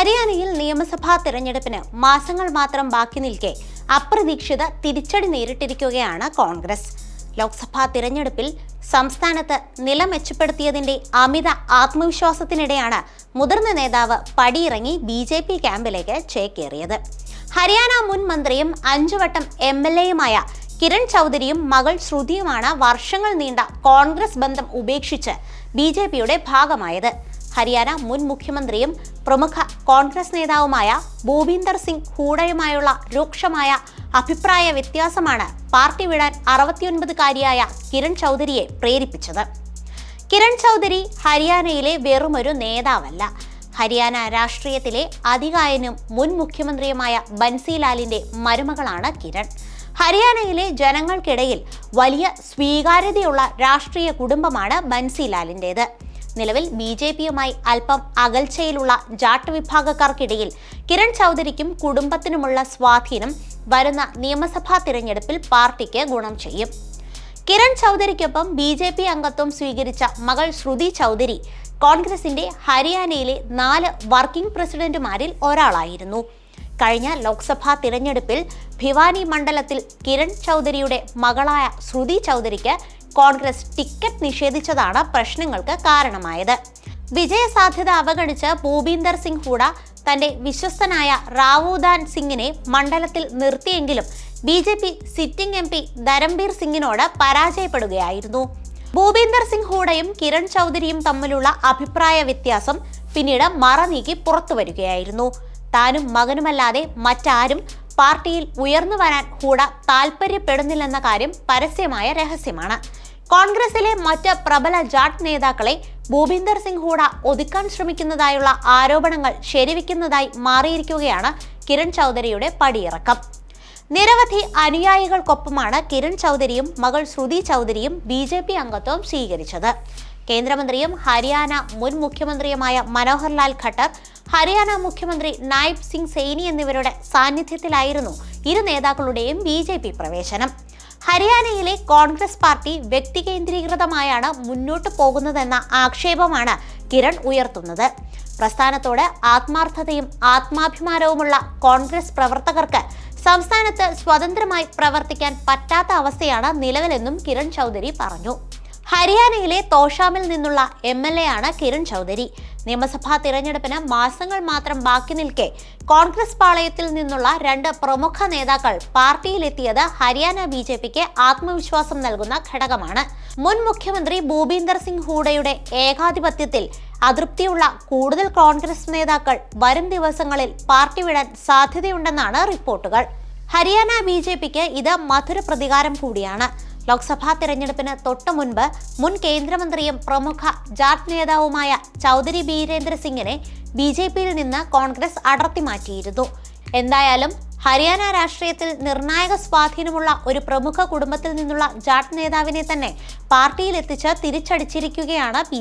ഹരിയാനയിൽ നിയമസഭാ തിരഞ്ഞെടുപ്പിന് മാസങ്ങൾ മാത്രം ബാക്കി നിൽക്കെ അപ്രതീക്ഷിത തിരിച്ചടി നേരിട്ടിരിക്കുകയാണ് കോൺഗ്രസ്. ലോക്സഭാ തിരഞ്ഞെടുപ്പിൽ സംസ്ഥാനത്ത് നില മെച്ചപ്പെടുത്തിയതിന്റെ അമിത ആത്മവിശ്വാസത്തിനിടെയാണ് മുതിർന്ന നേതാവ് പടിയിറങ്ങി ബി ജെ പി ക്യാമ്പിലേക്ക് ചേക്കേറിയത്. ഹരിയാന മുൻ മന്ത്രിയും അഞ്ചുവട്ടം എം എൽ എയുമായ കിരൺ ചൗധരിയും മകൾ ശ്രുതിയുമാണ് വർഷങ്ങൾ നീണ്ട കോൺഗ്രസ് ബന്ധം ഉപേക്ഷിച്ച് ബി ഭാഗമായത്. ഹരിയാന മുൻ മുഖ്യമന്ത്രിയും പ്രമുഖ കോൺഗ്രസ് നേതാവുമായ ഭൂപീന്ദർ സിംഗ് ഹൂഡയുമായുള്ള രൂക്ഷമായ അഭിപ്രായ വ്യത്യാസമാണ് പാർട്ടി വിടാൻ അറുപത്തിയൊൻപതുകാരിയായ കിരൺ ചൗധരിയെ പ്രേരിപ്പിച്ചത്. കിരൺ ചൗധരി ഹരിയാനയിലെ വെറുമൊരു നേതാവല്ല. ഹരിയാന രാഷ്ട്രീയത്തിലെ അതികായനും മുൻ മുഖ്യമന്ത്രിയുമായ ബൻസിലാലിന്റെ മരുമകളാണ് കിരൺ. ഹരിയാനയിലെ ജനങ്ങൾക്കിടയിൽ വലിയ സ്വീകാര്യതയുള്ള രാഷ്ട്രീയ കുടുംബമാണ് ബൻസിലാലിന്റേത് നിലവിൽ ബി ജെ പിയുമായി അല്പം അകൽച്ചയിലുള്ള ജാട്ട് വിഭാഗക്കാർക്കിടയിൽ കിരൺ ചൗധരിക്കും കുടുംബത്തിനുമുള്ള സ്വാധീനം വരുന്ന നിയമസഭാ തിരഞ്ഞെടുപ്പിൽ പാർട്ടിക്ക് ഗുണം ചെയ്യും. കിരൺ ചൗധരിക്കൊപ്പം ബി ജെ പി അംഗത്വം സ്വീകരിച്ച മകൾ ശ്രുതി ചൗധരി കോൺഗ്രസിന്റെ ഹരിയാനയിലെ നാല് വർക്കിംഗ് പ്രസിഡന്റുമാരിൽ ഒരാളായിരുന്നു. കഴിഞ്ഞ ലോക്സഭാ തിരഞ്ഞെടുപ്പിൽ ഭിവാനി മണ്ഡലത്തിൽ കിരൺ ചൗധരിയുടെ മകളായ ശ്രുതി ചൗധരിക്ക് കോൺഗ്രസ് ടിക്കറ്റ് നിഷേധിച്ചതാണ് പ്രശ്നങ്ങൾക്ക് കാരണമായത്. വിജയസാധ്യത അവഗണിച്ച് ഭൂപീന്ദർ സിംഗ് ഹൂഡ തന്റെ വിശ്വസ്തനായ റാവുദാൻ സിംഗിനെ മണ്ഡലത്തിൽ നിർത്തിയെങ്കിലും B J P sitting M P Dharambir സിംഗിനോട് പരാജയപ്പെടുകയായിരുന്നു. ഭൂപീന്ദർ സിംഗ് ഹൂഡയും കിരൺ ചൗധരിയും തമ്മിലുള്ള അഭിപ്രായ വ്യത്യാസം പിന്നീട് മറനീക്കി പുറത്തു വരികയായിരുന്നു. താനും മകനുമല്ലാതെ മറ്റാരും പാർട്ടിയിൽ ഉയർന്നു വരാൻ ഹൂഡ താൽപ്പര്യപ്പെടുന്നില്ലെന്ന കാര്യം പരസ്യമായ രഹസ്യമാണ്. കോൺഗ്രസിലെ മറ്റ് പ്രബല ജാട്ട് നേതാക്കളെ ഭൂപീന്ദർ സിംഗ് ഹൂഡ ഒതുക്കാൻ ശ്രമിക്കുന്നതായുള്ള ആരോപണങ്ങൾ ശരിവെക്കുന്നതായി മാറിയിരിക്കുകയാണ് കിരൺ ചൗധരിയുടെ പടിയിറക്കം. നിരവധി അനുയായികൾക്കൊപ്പമാണ് കിരൺ ചൗധരിയും മകൾ ശ്രുതി ചൗധരിയും ബി ജെ പി അംഗത്വം സ്വീകരിച്ചത്. കേന്ദ്രമന്ത്രിയും ഹരിയാന മുൻ മുഖ്യമന്ത്രിയുമായ മനോഹർ ലാൽ ഖട്ടർ ഹരിയാന മുഖ്യമന്ത്രി നായബ് സിംഗ് സെയ്നി എന്നിവരുടെ സാന്നിധ്യത്തിലായിരുന്നു ഇരു നേതാക്കളുടെയും ബി പ്രവേശനം. ഹരിയാനയിലെ കോൺഗ്രസ് പാർട്ടി വ്യക്തി കേന്ദ്രീകൃതമായാണ് മുന്നോട്ട് പോകുന്നതെന്ന ആക്ഷേപമാണ് കിരൺ ഉയർത്തുന്നത്. പ്രസ്ഥാനത്തോട് ആത്മാർത്ഥതയും ആത്മാഭിമാനവുമുള്ള കോൺഗ്രസ് പ്രവർത്തകർക്ക് സംസ്ഥാനത്ത് സ്വതന്ത്രമായി പ്രവർത്തിക്കാൻ പറ്റാത്ത അവസ്ഥയാണ് നിലവിലെന്നും കിരൺ ചൗധരി പറഞ്ഞു. ഹരിയാനയിലെ തോഷാമിൽ നിന്നുള്ള എം ആണ് കിരൺ ചൗധരി. നിയമസഭാ തിരഞ്ഞെടുപ്പിന് മാസങ്ങൾ മാത്രം ബാക്കി നിൽക്കെ കോൺഗ്രസ് പാളയത്തിൽ നിന്നുള്ള രണ്ട് പ്രമുഖ നേതാക്കൾ പാർട്ടിയിലെത്തിയത് ഹരിയാന ബി ജെ പിക്ക് ആത്മവിശ്വാസം നൽകുന്ന ഘടകമാണ്. മുൻ മുഖ്യമന്ത്രി ഭൂപീന്ദർ സിംഗ് ഹൂഡയുടെ ഏകാധിപത്യത്തിൽ അതൃപ്തിയുള്ള കൂടുതൽ കോൺഗ്രസ് നേതാക്കൾ വരും ദിവസങ്ങളിൽ പാർട്ടി വിടാൻ സാധ്യതയുണ്ടെന്നാണ് റിപ്പോർട്ടുകൾ. ഹരിയാന ബി ജെ പിക്ക് ഇത് മധുര പ്രതികാരം കൂടിയാണ്. ലോക്സഭാ തെരഞ്ഞെടുപ്പിന് തൊട്ടു മുൻപ് മുൻ കേന്ദ്രമന്ത്രിയും പ്രമുഖ ജാട്ട് നേതാവുമായ ചൗധരി ബീരേന്ദ്ര സിംഗിനെ ബി ജെ പിയിൽ നിന്ന് കോൺഗ്രസ് അടർത്തി മാറ്റിയിരുന്നു. എന്തായാലും ഹരിയാന രാഷ്ട്രീയത്തിൽ നിർണായക സ്വാധീനമുള്ള ഒരു പ്രമുഖ കുടുംബത്തിൽ നിന്നുള്ള ജാട്ട് നേതാവിനെ തന്നെ പാർട്ടിയിലെത്തിച്ച് തിരിച്ചടിച്ചിരിക്കുകയാണ് ബി